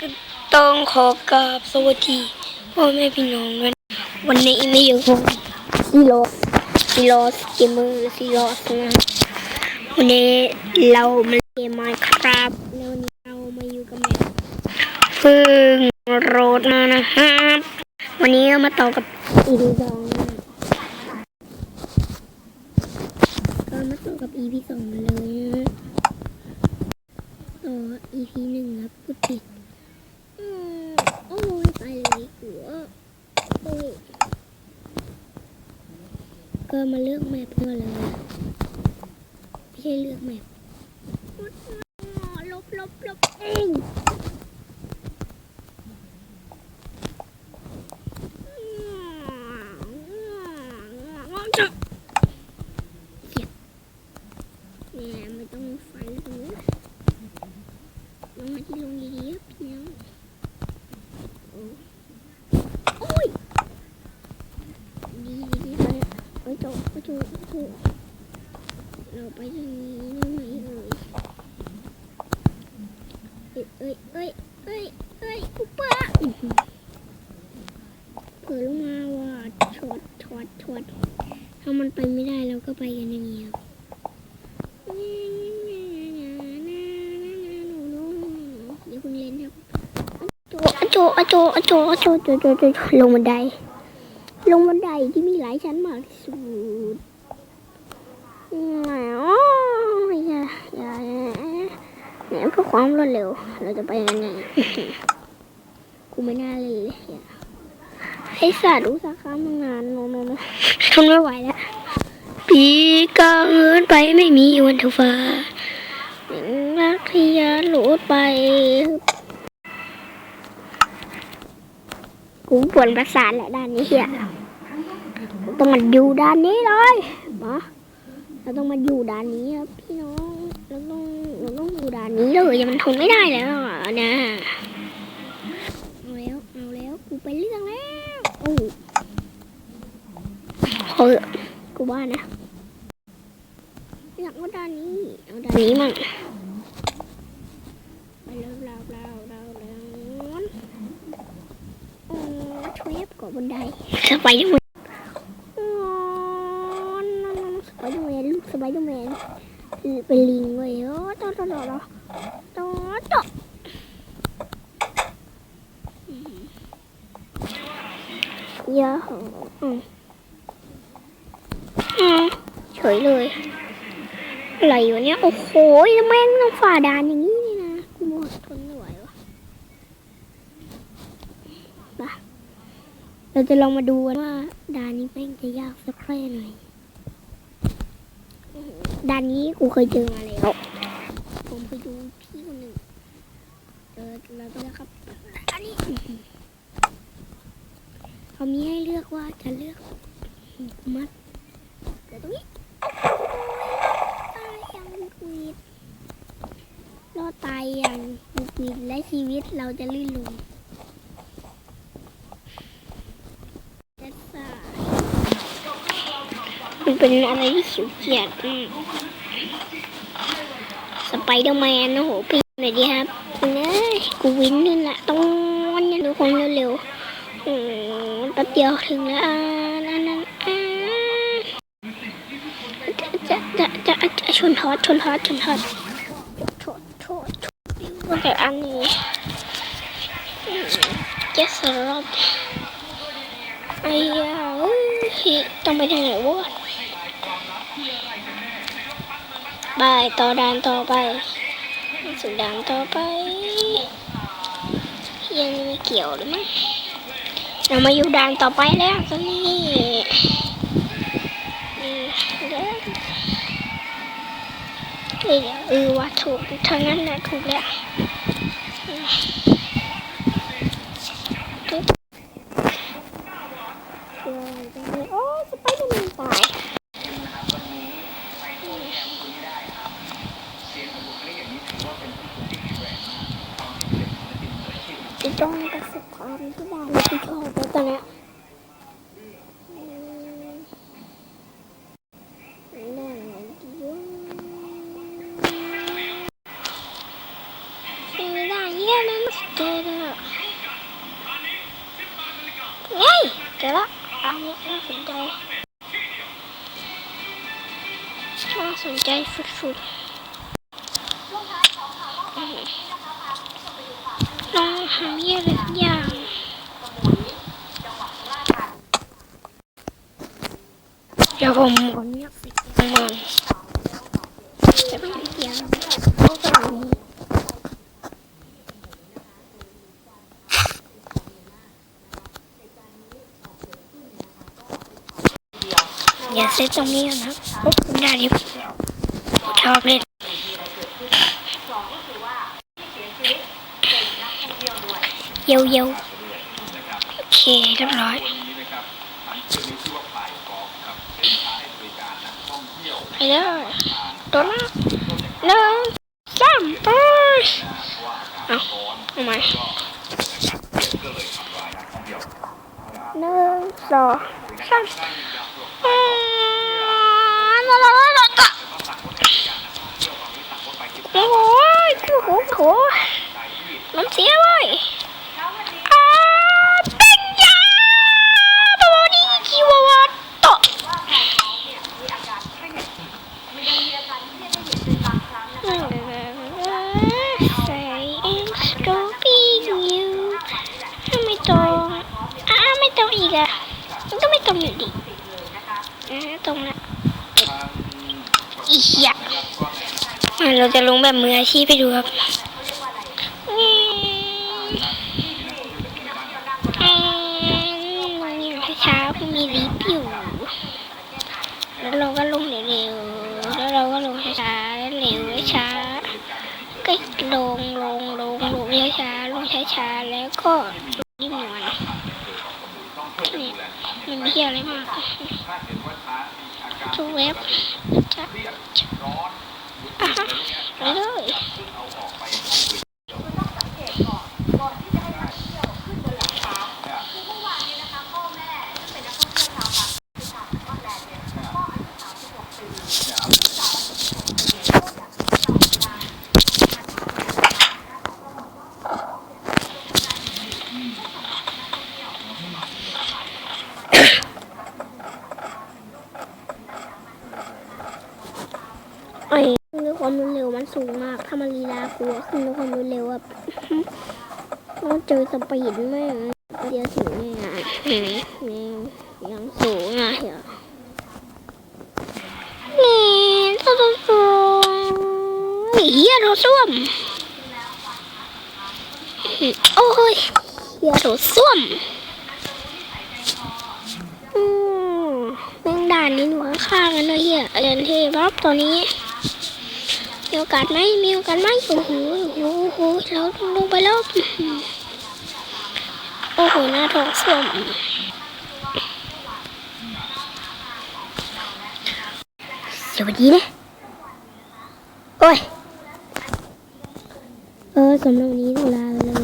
ก็ต้องขอกราบสวัสดีพ่อแม่พี่น้องด้วยนวันนี้ไม่อยู่กับซีโรสซีโรสเกมเมอร์ซีโรสนะวันนี้เรามาเล่นมาครับแล้ววันนี้เรามาอยู่กับแม่เพิ่งโรดมานะครับวันนี้เรามาต่อกับอีพีสองก็มาต่อกับอีพีสองเลยนะต่ออีพีหนึ่งครับพูดผิด โอ้ยไปเลยหัวโอ้ยก็มาเลือกแมปก่อเลยไม่ใช่เลือกแมปลบลบลบเองจะเจ็บเนี่ยไม่ต้องไฟตรงนี้ลงมาที่ลงดีๆครับพี่น้อง โอ้ยดีดีดีไปไป โจไปโจไปโจเราไปทางนี้ได้ไหมเอ่ยเอ้ยเอ้ยเอ้ยเอ้ยกูป้าอื้อหือเผลอลงมาว่าช็อตช็อตช็อตถ้ามันไปไม่ได้เราก็ไปกันอย่างเงี้ยครับเดี๋ยวคุณเล่นครับโจอะโจอะโจอะโจอะโจอะโจโจโจลงบันได ลงบันไดที่มีหลายชั้นมากที่สุดแหมอ๋ออย่าอย่าเนี่ยเพื่อความรวดเร็ว เราจะไปยังไงกูไม่น่าเลยเลยอย่าให้สัตว์อุตสาหกรรมงานโนโนทนไม่ไหวแล้วปีกาเอินไปไม่มีวันเท่าฟ้ารักที่ยาหลุดไป กูปวดประสาทแหละด้านนี้เฮียต้องมาอยู่ด้านนี้เลยมาเราต้องมาอยู่ด้านนี้ครับพี่น้องเราต้องเราต้องอยู่ด้านนี้เลยอย่ามันทนไม่ได้แล้วนะเอาแล้วเอาแล้วกูไปเรื่องแล้วโอ้เฮ้ยกูว่านะอยากเอาด้านนี้เอาด้านนี้มั่ง ออืมอืมเฉยเลยอะไรวะเนี่ยโอ้โหแล้วแม่งต้องฝ่าด่านอย่างนี้นี่นะกูหมดทนไม่ไหววะ เราจะลองมาดูกันว่าด่านนี้แม่งจะยากสักแค่ไหนด่านนี้กูเคยเจอมาแล้ว ผมเคยดูพี่คนหนึ่งเออเราต้องนะครับอันนี้เขามีให้เลือกว่าจะเลือกมัดแต่ตรงนี้ตายอย่างบุดหวิดรอดตายอย่างบุดหวิดและชีวิตเราจะลื่นลง มันเป็นอะไรที่เขียวเกียดสไปเดอร์แมนโอ้โหปีหน่อยดีครับเอ้ยกูวินนี่แหละต้องวันนี้ดูความเร็วๆอืมแป๊บเดียวถึงแล้วนั่นนั่นจะจะจะจะจะชนทอดชนทอดชนทอดชนชนชนแต่อันนี้เจสรอบไอ้ยาเอ้ยต้องไปทางไหนวะ บายต่อด่านต่อไปสุดด่านต่อไปยังไม่เกี่ยวหรือมั้งเรามาอยู่ด่านต่อไปแล้วตอนนี้เดี๋ยวเฮ้ยเดี๋ยวเออว่าถูกทางนั้นนะถูกแล้วอืมปึ๊บเออตรงนี้โอ้สไปเดอร์แมนตาย จะต้องประ สบความที่ได้รับผิดชอบแล้วตอนเนี้ยอืมนั่นไง อย่าเสียวผมขอเงียบปิดเสียงก่อนจะไม่เสียงเพราะว่าอันนี้อย่าเซตตรงนี้นะพวกคุณได้ที่ชอบเล่นเยวเยวๆโอเคเรียบร้อย ไปเลยตัวหน้าหนึ่งสามไปเอาเอาใหม่หนึ่งสองสามอ่าลาลาลาลาโอ้ยคือโหโหมันเสียเว้ยอ่าเป็นยาตัวนี้คิววัตโต ใส่เองสโตปี้อยู่ถ้าไม่ตรงอ่าะมันก็ไม่ตรงอยู่ดีอ่าตรงละอีเหี้ยอะเราจะลงแบบมืออาชีพไปดูครับอืมอืมช้ามีลิฟต์อยู่ แล้วเราก็ลงเร็วๆ แล้วเราก็ลงช้าๆเร็วแล้วช้าก็ลงลงลงลงช้าๆลงช้าๆแล้วก็นิ่มนวลนี่ มันไม่เที่ยวอะไรมากทุกเว็บจะอะฮะไปเลย ไอ้คือความรุนเร็วมันสูงมาก ถ้ามันลีลากลัวขึ้นความรุนเร็วแบบต้องเจอสปีดแม่งเดียวถึงแน่อะแม่งแม่ยังสูงอะเหรอนี่ตัวตัวตัวเฮียโถส้วม โอ้ยเฮียโถส้วมอืมแม่งด่านนี้หนูข้างๆกันเลยเฮียเรียนเทพรับตอนนี้ มีโอกาสไหมมีโอกาสไหมโอ้โหโอ้โหเราลงไปแล้วโอ้โหหน้าท้องส้วมสวัสดีนะโอ้ย เออสำหรับวันนี้ต้องลา